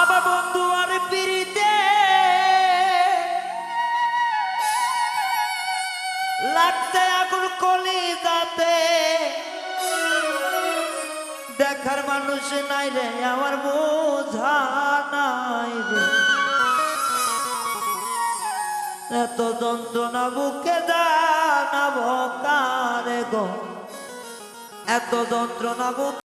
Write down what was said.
আমার বন্ধু আর পিড়িতে লাগছে আগুন কলি যাতে দেখার মানুষ নাই রে, আমার বোঝা নাই রে। এত যন্ত্রণা বুকে দানা ভকারে গো। এত যন্ত্রণা বুকে